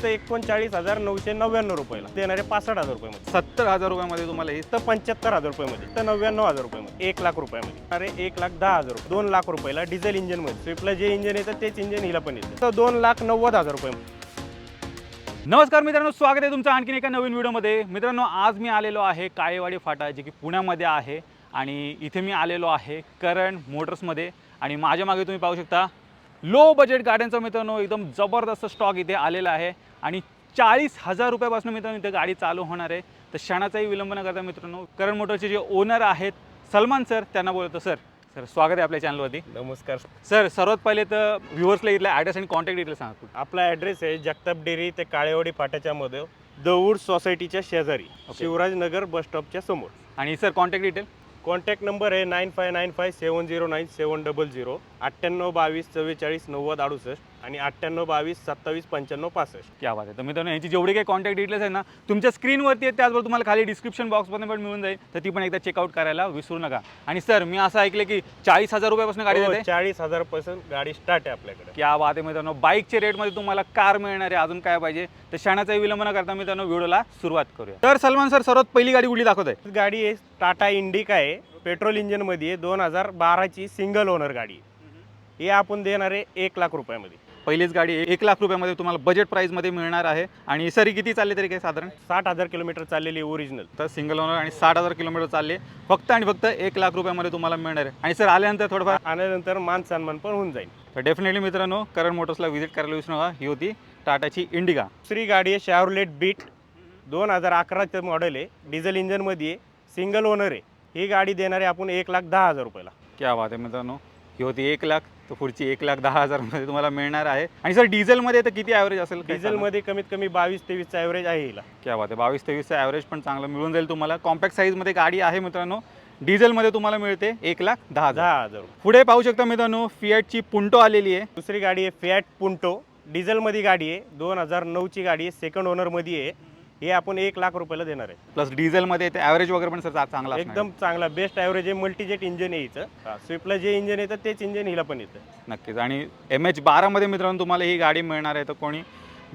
फक्त एकोणचाळीस हजार नऊशे नव्याण्णव रुपयाला देणारे पासष्ट हजार रुपयामध्ये. सत्तर हजार रुपयामध्ये तुम्हाला ही तर पंच्याहत्तर हजार रुपयामध्ये तर नव्याण्णव हजार रुपयामध्ये एक लाख रुपयामध्ये. अरे एक लाख दहा हजार रुपये दोन लाख रुपयाला डिझेल इंजिनमध्ये. स्विफ्टला जे इंजिन येतं तेच इंजिन हिला पण येतं. तर दोन लाख नव्वद हजार रुपयामध्ये. नमस्कार मित्रांनो स्वागत आहे तुमचं आणखीन एका नवीन व्हिडिओमध्ये. मित्रांनो आज मी आलेलो आहे काळेवाडी फाटा जे की पुण्यामध्ये आहे. आणि इथे मी आलेलो आहे करण मोटर्समध्ये. आणि माझ्या मागे तुम्ही पाहू शकता लो बजेट गाड्यांचा मित्रांनो एकदम जबरदस्त स्टॉक इथे आलेला आहे. आणि चाळीस हजार रुपयापासून मित्रांनो इथे गाडी चालू होणार आहे. तर क्षणाचाही विलंब न करता मित्रांनो करण मोटरचे जे ओनर आहेत सलमान सर त्यांना बोलतो सर सर स्वागत आहे आपल्या चॅनलवरती नमस्कार. सर सर्वात पहिले तर व्ह्युअर्सला इथला ॲड्रेस आणि कॉन्टॅक्ट डिटेल्स सांगा आपला ॲड्रेस आहे जगताप डेअरी ते काळेवाडी फाट्याच्या मध्ये दौड सोसायटीच्या शेजारी शिवराजनगर बस स्टॉपच्या समोर. आणि sir contact detail contact number आहे nine five nine five seven zero nine seven double zero अठ्ठ्याण्णव बावीस चव्वेचाळीस नव्वद अडुसष्ट. आणि अठ्ठ्याण्णव बावीस सत्तावीस पंच्याण्णव पासष्ट. क्या बात आहे. तर मित्रांनो यांची जेवढी काही कॉन्टॅक्ट डिटेल्स आहे ना तुमच्या स्क्रीनवरती आहेत त्याचबरोबर तुम्हाला खाली डिस्क्रिप्शन बॉक्समध्ये पण मिळून जाईल. तर ती पण एकदा चेकआउट करायला विसरू नका. आणि सर मी असं ऐकलं की चाळीस हजार रुपयापासून गाडी हो, देते चाळीस हजारपासून गाडी स्टार्ट आहे आपल्याकडे. क्या बात आहे मित्रांनो. बाईकच्या रेटमध्ये तुम्हाला कार मिळणार आहे. अजून काय पाहिजे? तर क्षणाचाही विलंब न करता मित्रांनो व्हिडिओला सुरुवात करूया. तर सलमान सर सर्वात पहिली गाडी कुठली दाखवत आहे गाडी आहे टाटा इंडिका आहे. पेट्रोल इंजिनमध्ये दोन हजार बाराची सिंगल ओनर गाडी. ही आपण देणार आहे एक लाख रुपयामध्ये. पहिलीच गाडी एक लाख रुपयामध्ये तुम्हाला बजेट प्राईसमध्ये मिळणार आहे. आणि सर किती चालली तरी काय साधारण? साठ हजार किलोमीटर चाललेली ओरिजिनल तर सिंगल ओनर आणि साठ हजार किलोमीटर चालले फक्त आणि फक्त एक लाख रुपयामध्ये तुम्हाला मिळणार आहे. आणि सर आल्यानंतर थोडंफार? आल्यानंतर मान सन्मान पण होऊन जाईल. तर डेफिनेटली मित्रांनो करण मोटर्सला व्हिजिट करायला विसरू नका. ही होती टाटाची इंडिका दुसरी गाडी आहे शॅवरलेट बीट दोन हजार अकराचं मॉडेल आहे. डिझेल इंजिनमध्ये आहे. सिंगल ओनर आहे. ही गाडी देणारे आपण एक लाख दहा हजार रुपयाला. क्या बात आहे मित्रांनो. ही होती एक लाख तर पुढची एक लाख दहा हजारमध्ये तुम्हाला मिळणार आहे. आणि सर डिझेलमध्ये तर किती ॲव्हरेज असेल? डिझेलमध्ये कमीत कमी बावीस तेवीसचा ॲव्हरेज आहे हिला. क्या बात आहे. बावीस तेवीसचं ॲव्हरेज पण चांगलं मिळून जाईल तुम्हाला. कॉम्पॅक्ट साईजमध्ये गाडी आहे मित्रांनो. डिझेलमध्ये तुम्हाला मिळते एक लाख दहा हजार. दहा हजार पुढे पाहू शकता मित्रांनो फिएटची पुंटो आलेली आहे. दुसरी गाडी आहे फॅट पुंटो डिझेलमध्ये गाडी आहे. दोन हजार नऊची गाडी आहे. सेकंड ओनरमध्ये आहे. हे आपण एक लाख रुपयाला देणार आहे. प्लस डिझेलमध्ये ते ॲव्हरेज वगैरे पण सर चांगला असणार. एकदम चांगला. बेस्ट ॲव्हरेज आहे मल्टीजेट इंजिन आहे हिचं. स्विफ्टला जे इंजिन येतं तेच इंजिन हिला पण येतं. नक्कीच. आणि एम एच बारामध्ये मित्रांनो तुम्हाला ही गाडी मिळणार आहे. तर कोणी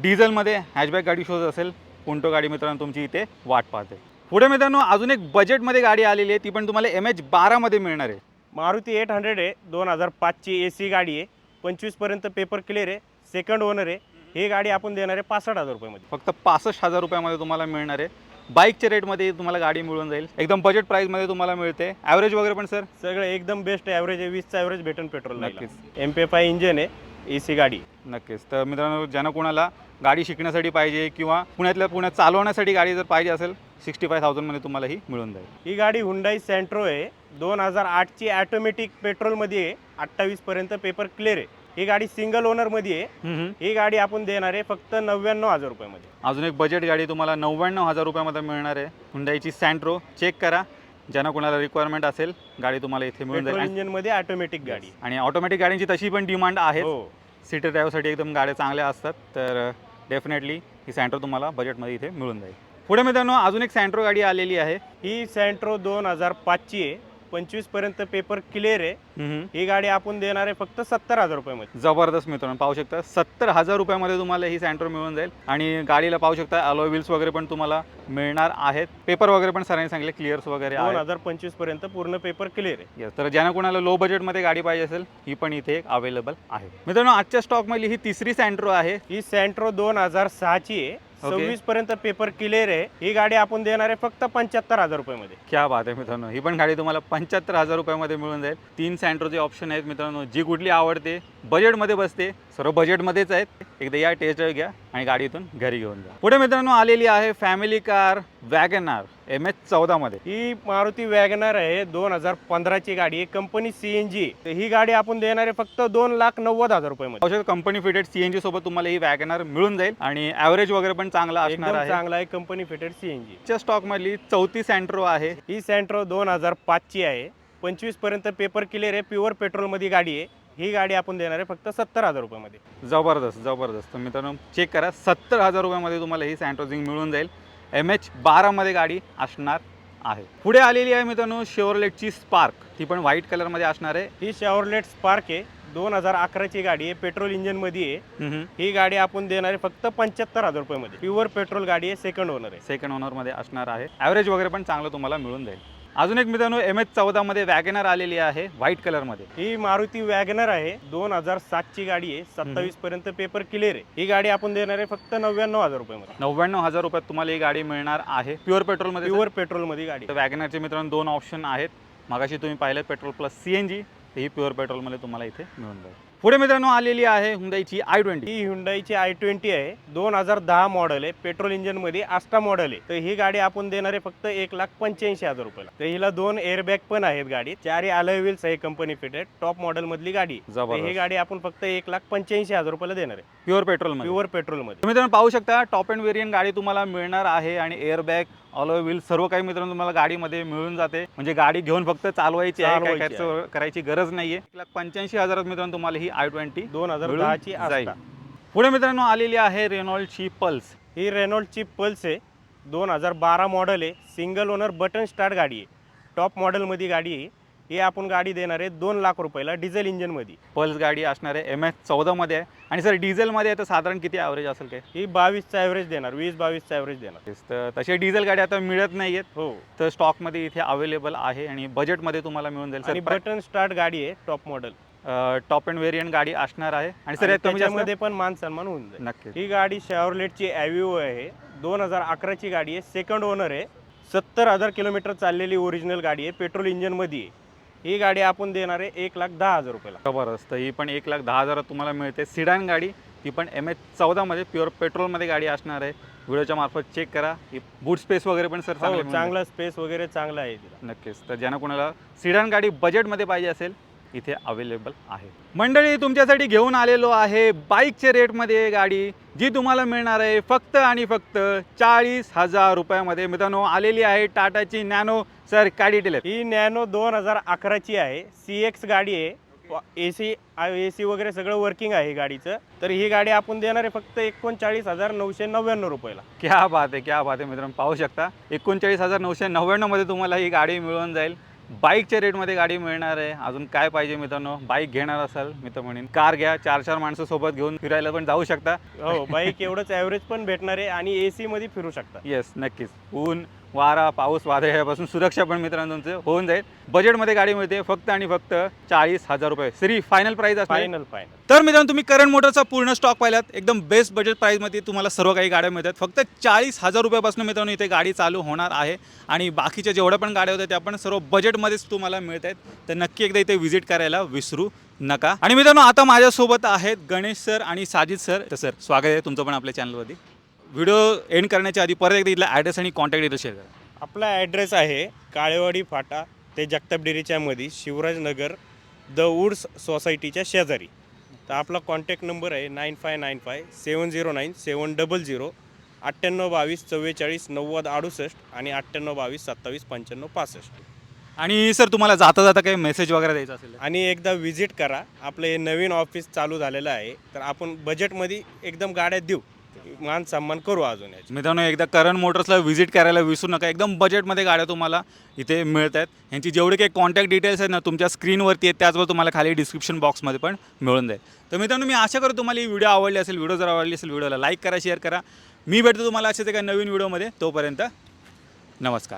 डिझेलमध्ये हॅचबॅक गाडी शोध असेल पुंटो गाडी मित्रांनो तुमची इथे वाट पाहते. पुढे मित्रांनो अजून एक बजेटमध्ये गाडी आलेली आहे. ती पण तुम्हाला एम एच बारामध्ये मिळणार आहे. मारुती एट हंड्रेड आहे दोन हजार पाचची ए सी गाडी आहे. पंचवीसपर्यंत पेपर क्लिअर आहे. सेकंड ओनर आहे. ही गाडी आपण देणार आहे पासष्ट हजार रुपयामध्ये. फक्त पासष्ट हजार रुपयामध्ये तुम्हाला मिळणार आहे. बाईकच्या रेटमध्ये तुम्हाला गाडी मिळून जाईल. एकदम बजेट प्राईसमध्ये तुम्हाला मिळते. ॲव्हरेज वगैरे पण सर सगळं एकदम बेस्ट ॲव्हरेज आहे वीसचा ॲव्हरेज भेटेल पेट्रोल नक्कीच. एम पी फाय इंजिन आहे ए सी गाडी. नक्कीच. तर मित्रांनो ज्यांना कोणाला गाडी शिकण्यासाठी पाहिजे किंवा पुण्यातल्या पुण्यात चालवण्यासाठी गाडी जर पाहिजे असेल सिक्स्टी फाय थाउजंडमध्ये तुम्हाला ही मिळून जाईल. ही गाडी हुंडाई सेंट्रो आहे. दोन हजार आठची ॲटोमॅटिक पेट्रोलमध्ये आहे. अठ्ठावीसपर्यंत पेपर क्लिअर आहे. ही गाडी सिंगल ओनरमध्ये आहे. हम्म, हम्म. ही गाडी आपण देणार आहे फक्त नव्याण्णव हजार रुपयामध्ये. अजून एक बजेट गाडी तुम्हाला नव्याण्णव हजार रुपयामध्ये मिळणार आहे. हुंडाईची सँट्रो चेक करा. ज्यांना कोणाला रिक्वायरमेंट असेल गाडी तुम्हाला इथे मिळून जाईल. इंजिनमध्ये ऑटोमॅटिक गाडी. आणि ऑटोमॅटिक गाड्यांची तशी पण डिमांड आहे सिटी ड्राईव्हसाठी एकदम गाड्या चांगल्या असतात. तर डेफिनेटली ही सँट्रो तुम्हाला बजेटमध्ये इथे मिळून जाईल. पुढे मित्रांनो अजून एक सँट्रो गाडी आलेली आहे. ही सेंट्रो दोन हजार पाचची आहे. पंचवीसपर्यंत पेपर क्लिअर आहे. हम्म. ही गाडी आपण देणार आहे फक्त सत्तर हजार रुपयामध्ये. जबरदस्त मित्रांनो पाहू शकता सत्तर हजार रुपयामध्ये तुम्हाला ही सँट्रो मिळून जाईल. आणि गाडीला पाहू शकता अलॉय व्हील्स वगैरे पण तुम्हाला मिळणार आहेत. पेपर वगैरे पण सरांनी सांगितले क्लिअर्स वगैरे दोन आहेत हजार पंचवीसपर्यंत पूर्ण पेपर क्लिअर आहे. तर ज्यांना कोणाला लो बजेटमध्ये गाडी पाहिजे असेल ही पण इथे अवेलेबल आहे. मित्रांनो आजच्या स्टॉकमधली ही तिसरी सँट्रो आहे. ही सेंट्रो दोन हजार सहाची आहे. सव्वीस पर्यंत पेपर क्लिअर आहे. ही गाडी आपण देणार आहे फक्त पंच्याहत्तर हजार रुपयामध्ये. क्या बात आहे मित्रांनो. ही पण गाडी तुम्हाला पंच्याहत्तर हजार रुपयामध्ये मिळून जाईल. तीन सँट्रोचे ऑप्शन आहेत मित्रांनो. जी कुठली आवडते बजेटमध्ये बसते. सर्व बजेटमध्येच आहेत. एकदा या टेस्ट ड्राईव्ह घ्या आणि गाडी इथून घरी घेऊन जा. पुढे मित्रांनो आलेली आहे family car wagon R M H चौदामध्ये ही मारुती वॅगनर आहे दोन हजार पंधराची गाडी आहे कंपनी सी एन जी ही गाडी आपण देणार आहे फक्त दोन लाख नव्वद हजार रुपयामध्ये औषध कंपनी फिटेड सीएनजी सोबत तुम्हाला ही वॅगनार मिळून जाईल आणि ॲव्हरेज वगैरे पण चांगला असणार आहे. चांगला आहे company fitted C N G च्या स्टॉकमधली चौथी सँट्रो आहे. ही सेंट्रो दोन हजार पाचची आहे. पंचवीसपर्यंत पेपर क्लिअर आहे प्युअर पेट्रोलमध्ये गाडी आहे. ही गाडी आपण देणार आहे फक्त सत्तर हजार रुपयामध्ये. जबरदस्त जबरदस्त. तर मित्रांनो चेक करा सत्तर हजार रुपयामध्ये तुम्हाला ही सँट्रोजिंग मिळून जाईल. एम एच बारामध्ये गाडी असणार आहे. पुढे आलेली आहे मित्रांनो शेवरलेटची स्पार्क ती पण व्हाईट कलरमध्ये असणार आहे. ही शेवरलेट स्पार्क आहे. दोन हजार अकराची गाडी आहे. पेट्रोल इंजिनमध्ये आहे. हम्म. ही गाडी आपण देणार आहे फक्त पंच्याहत्तर हजार रुपयामध्ये. प्युअर पेट्रोल गाडी आहे. सेकंड ओनर आहे. सेकंड ओनरमध्ये असणार आहे. ॲव्हरेज वगैरे पण चांगलं तुम्हाला मिळून जाईल. अजून एक मित्रांनो एम एच चौदामध्ये वॅगनर आलेली आहे व्हाईट कलरमध्ये ही मारुती वॅगनर आहे दोन हजार सातची गाडी आहे सत्तावीस पर्यंत पेपर क्लिअर आहे. ही गाडी आपण देणार आहे फक्त नव्याण्णव हजार रुपयामध्ये. नव्याण्णव हजार रुपयात तुम्हाला ही गाडी मिळणार आहे. प्युअर पेट्रोलमध्ये प्युअर पेट्रोलमध्ये गाडी. वॅगनरचे मित्रांनो दोन ऑप्शन आहेत. मगाशी तुम्ही पाहिलं petrol plus C N G ही प्युअर पेट्रोलमध्ये तुम्हाला इथे मिळून जाईल. पुढे मित्रांनो आलेली आहे हुंदाईची आय ट्वेंटी. ही हुंडाईची आय ट्वेंटी आहे. दोन हजार दहा मॉडेल आहे. पेट्रोल इंजिनमध्ये आस्टा मॉडेल आहे. तर ही गाडी आपण देणार आहे फक्त एक लाख पंच्याऐंशी हजार रुपयाला. तर हिला दोन एअरबॅग पण आहेत गाडी. चारही अलॉय व्हील्स आहे कंपनी फिटेड टॉप मॉडेल मधली गाडी. तर. ही गाडी आपण फक्त एक लाख पंच्याऐंशी हजार रुपयाला देणार आहे. प्युअर पेट्रोलमध्ये प्युअर पेट्रोलमध्ये. तुम्ही मित्रांनो पाहू शकता टॉप अँड वेरियंट गाडी तुम्हाला मिळणार आहे आणि एअरबॅग ऑलो व्हील सर्व काही मित्रांनो तुम्हाला गाडीमध्ये मिळून जाते. म्हणजे गाडी घेऊन फक्त चालवायची आहे करायची गरज नाहीये. एक लाख पंच्याऐंशी हजारात मित्रांनो तुम्हाला ही आय ट्वेंटी दोन हजार दहाची जाईल. पुढे मित्रांनो आलेली आहे रेनॉल्डची पल्स. ही रेनॉल्डची पल्स आहे. दोन हजार बारा मॉडेल आहे. सिंगल ओनर बटन स्टार्ट गाडी आहे. टॉप मॉडेलमध्ये गाडी आहे ही. आपण गाडी देणार आहे दोन लाख रुपयाला डिझेल इंजिनमध्ये पल्स गाडी असणार आहे. एम एच चौदामध्ये आहे. आणि सर डिझेलमध्ये आहे तर साधारण किती ॲव्हरेज असेल काय? ही बावीसचा ॲव्हरेज देणार. वीस बावीसचा ॲव्हरेज देणार. तर. तसे डिझेल गाडी आता मिळत नाही आहेत हो. तर स्टॉकमध्ये इथे अवेलेबल आहे आणि बजेटमध्ये तुम्हाला मिळून जाईल. बटन स्टार्ट गाडी आहे. Top model top and variant गाडी असणार आहे. आणि सर त्याच्यामध्ये पण मान सन्मान होऊन जाईल. नक्की ही गाडी शेवरलेटची ॲव्हिओ आहे. दोन हजार अकराची गाडी आहे. सेकंड ओनर आहे. सत्तर हजार किलोमीटर चाललेली ओरिजिनल गाडी आहे. पेट्रोल इंजिनमध्ये आहे. ही गाडी आपण देणार आहे एक लाख दहा हजार रुपयाला. जबरदस्त. ही पण एक लाख दहा हजारात तुम्हाला मिळते. सिडान गाडी ती पण एम एच चौदामध्ये प्युअर पेट्रोलमध्ये गाडी असणार आहे. व्हिडिओच्या मार्फत चेक करा. ही बूट स्पेस वगैरे पण सर हो चांगला स्पेस वगैरे चांगला आहे नक्कीच. तर ज्यांना कोणाला सिडान गाडी बजेटमध्ये पाहिजे असेल इथे अवेलेबल आहे. मंडळी तुमच्यासाठी घेऊन आलेलो आहे बाईकच्या रेटमध्ये गाडी जी तुम्हाला मिळणार आहे फक्त आणि फक्त चाळीस हजार रुपयामध्ये. मित्रांनो आलेली आहे टाटाची नॅनो. सर काय डिटेल ही नॅनो दोन हजार अकराची आहे. सी एक्स गाडी आहे. ए सी ए सी वगैरे सगळं वर्किंग आहे गाडीचं. तर ही गाडी आपण देणार आहे फक्त एकोणचाळीस हजार नऊशे नव्याण्णव रुपयाला. क्या बात आहे क्या बात आहे मित्रांनो. पाहू शकता एकोणचाळीस हजार नऊशे नव्याण्णवमध्ये तुम्हाला ही गाडी मिळून जाईल. बाईकच्या रेटमध्ये गाडी मिळणार आहे. अजून काय पाहिजे मित्रांनो? बाईक घेणार असाल मी तर म्हणेन. कार घ्या चार चार माणसं सोबत घेऊन फिरायला पण जाऊ शकता. हो बाईक एवढंच ॲव्हरेज पण भेटणार आहे आणि ए मध्ये फिरू शकता. येस नक्कीच. ऊन वारा पाऊस वादळ यापासून सुरक्षा पण मित्रांनो तुमचं होऊन जाईल. बजेटमध्ये गाडी मिळते फक्त आणि फक्त चाळीस हजार रुपये. सरी फायनल प्राईस असते फायनल फायनल तर मित्रांनो तुम्ही करंट मोटरचा पूर्ण स्टॉक पाहिलात. एकदम बेस्ट बजेट प्राईजमध्ये तुम्हाला सर्व काही गाड्या मिळतात. फक्त चाळीस हजार रुपयापासून मित्रांनो इथे गाडी चालू होणार आहे. आणि बाकीच्या जेवढ्या पण गाड्या होत्या त्या पण सर्व बजेटमध्येच तुम्हाला मिळत आहेत तर नक्की एकदा इथे व्हिजिट करायला विसरू नका. आणि मित्रांनो आता माझ्यासोबत आहेत गणेश सर आणि साजिद सर तर सर स्वागत आहे तुमचं पण आपल्या चॅनलवरती व्हिडिओ एंड करण्याच्या आधी परत एकदा इथला ॲड्रेस आणि कॉन्टॅक्ट डिटेल शेअर करा. आपला ॲड्रेस आहे काळेवाडी फाटा ते जगताप डेअरीच्या मध्ये शिवराजनगर द वुड्स सोसायटीच्या शेजारी. तर आपला कॉन्टॅक्ट नंबर आहे nine five nine five seven zero nine seven double zero अठ्ठ्याण्णव बावीस चव्वेचाळीस नव्वद अडुसष्ट आणि अठ्ठ्याण्णव बावीस सत्तावीस पंच्याण्णव पासष्ट. आणि सर तुम्हाला जाता जाता काही मेसेज वगैरे द्यायचा असेल? आणि एकदा व्हिजिट करा. आपलं हे नवीन ऑफिस चालू झालेलं आहे. तर आपण बजेटमध्ये एकदम गाड्या देऊ. मान सन्मान करू अजून याची. मित्रांनो एकदा करण मोटर्सला व्हिजिट करायला विसरू नका. एकदम बजेटमध्ये गाड्या तुम्हाला इथे मिळत आहेत यांची जेवढे काही कॉन्टॅक्ट डिटेल्स आहेत ना तुमच्या स्क्रीनवरती आहेत त्याचबरोबर तुम्हाला खाली डिस्क्रिप्शन बॉक्समध्ये पण मिळून जाईल. तर मित्रांनो मी आशा करतो तुम्हाला ही व्हिडिओ आवडली असेल व्हिडिओ जर आवडली असेल व्हिडिओला लाईक करा शेअर करा. मी भेटतो तुम्हाला असेच एका नवीन व्हिडिओमध्ये तोपर्यंत नमस्कार.